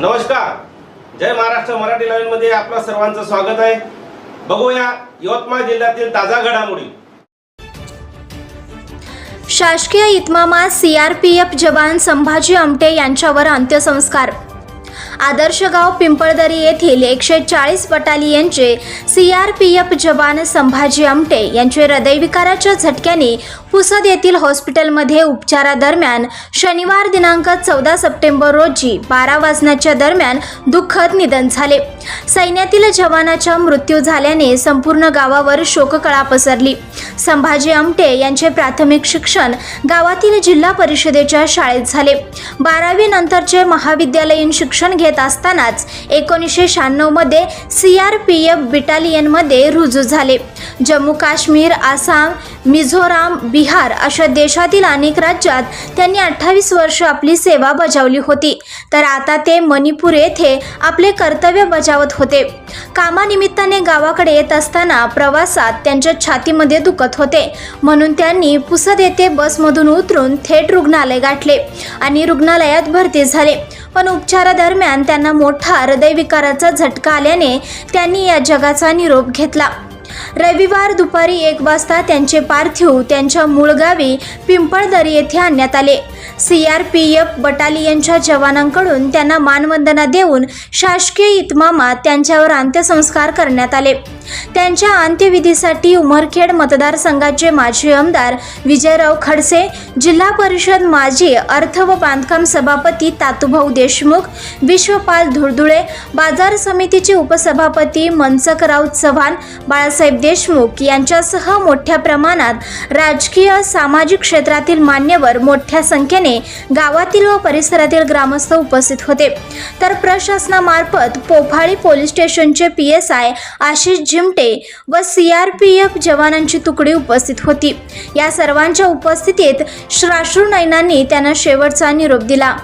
नमस्कार. जय महाराष्ट्र मराठी लाईव्हमध्ये आपलं सर्वांचं स्वागत आहे. बघूया यवतमाळ जिल्ह्यातील ताजा घडामोडी. शासकीय इतमामात सीआरपीएफ जवान संभाजी आमटे यांच्यावर अंत्यसंस्कार. आदर्शगाव पिंपळदरी येथील एकशे चाळीस बटालियनचे एफ जवान संभाजी आमटे यांचे हृदयविकाराच्या झटक्याने पुसद येथील हॉस्पिटलमध्ये उपचारादरम्यान शनिवार दिनांक चौदा सप्टेंबर रोजी बारा वाजण्याच्या दरम्यान दुःखद निधन झाले. सैन्यातील जवानाचा मृत्यू झाल्याने संपूर्ण गावावर शोककळा पसरली. संभाजी आमटे यांचे प्राथमिक शिक्षण गावातील जिल्हा परिषदेच्या शाळेत झाले. बारावी नंतरचे महाविद्यालयीन शिक्षण घेत असतानाच एकोणीसशे शहाण्णवमध्ये सी आर पी एफ बिटालियनमध्ये रुजू झाले. जम्मू काश्मीर आसाम मिझोराम बिहार अशा देशातील अनेक राज्यात त्यांनी अठ्ठावीस वर्ष आपली सेवा बजावली होती. तर आता ते मणिपूर येथे आपले कर्तव्य बजावत होते. कामानिमित्ताने गावाकडे येत असताना प्रवासात त्यांच्या छातीमध्ये दुखत होते. म्हणून त्यांनी पुसद येथे बसमधून उतरून थेट रुग्णालय गाठले आणि रुग्णालयात भरती झाले. पण उपचारादरम्यान त्यांना मोठा हृदयविकाराचा झटका आल्याने त्यांनी या जगाचा निरोप घेतला. रविवार दुपारी एक वाजता त्यांचे पार्थिव त्यांच्या मूळ गावी पिंपळदरी येथे आणण्यात आले. सी आर पी एफ बटालियनच्या जवानांकडून त्यांना मानवंदना देऊन शासकीय इतमामात त्यांच्यावर अंत्यसंस्कार करण्यात आले. त्यांच्या अंत्यविधीसाठी उमरखेड मतदारसंघाचे माजी आमदार विजयराव खडसे जिल्हा परिषद माजी अर्थ व बांधकाम सभापती तातूभाऊ देशमुख विश्वपाल धुळधुळे बाजार समितीचे उपसभापती मनसकराव चव्हाण बाळासाहेब देशमुख यांच्यासह मोठ्या प्रमाणात राजकीय सामाजिक क्षेत्रातील मान्यवर मोठ्या संख्येने गावातील व परिसरातील ग्रामस्थ उपस्थित होते. तर प्रशासनामार्फत पोफाळी पोलीस स्टेशनचे P S I Ashish Chimte व सी आर पी एफ जवानांची तुकडी उपस्थित होती. या सर्वांच्या उपस्थितीत श्राश्रू नयनांनी त्यांना शेवटचा निरोप दिला.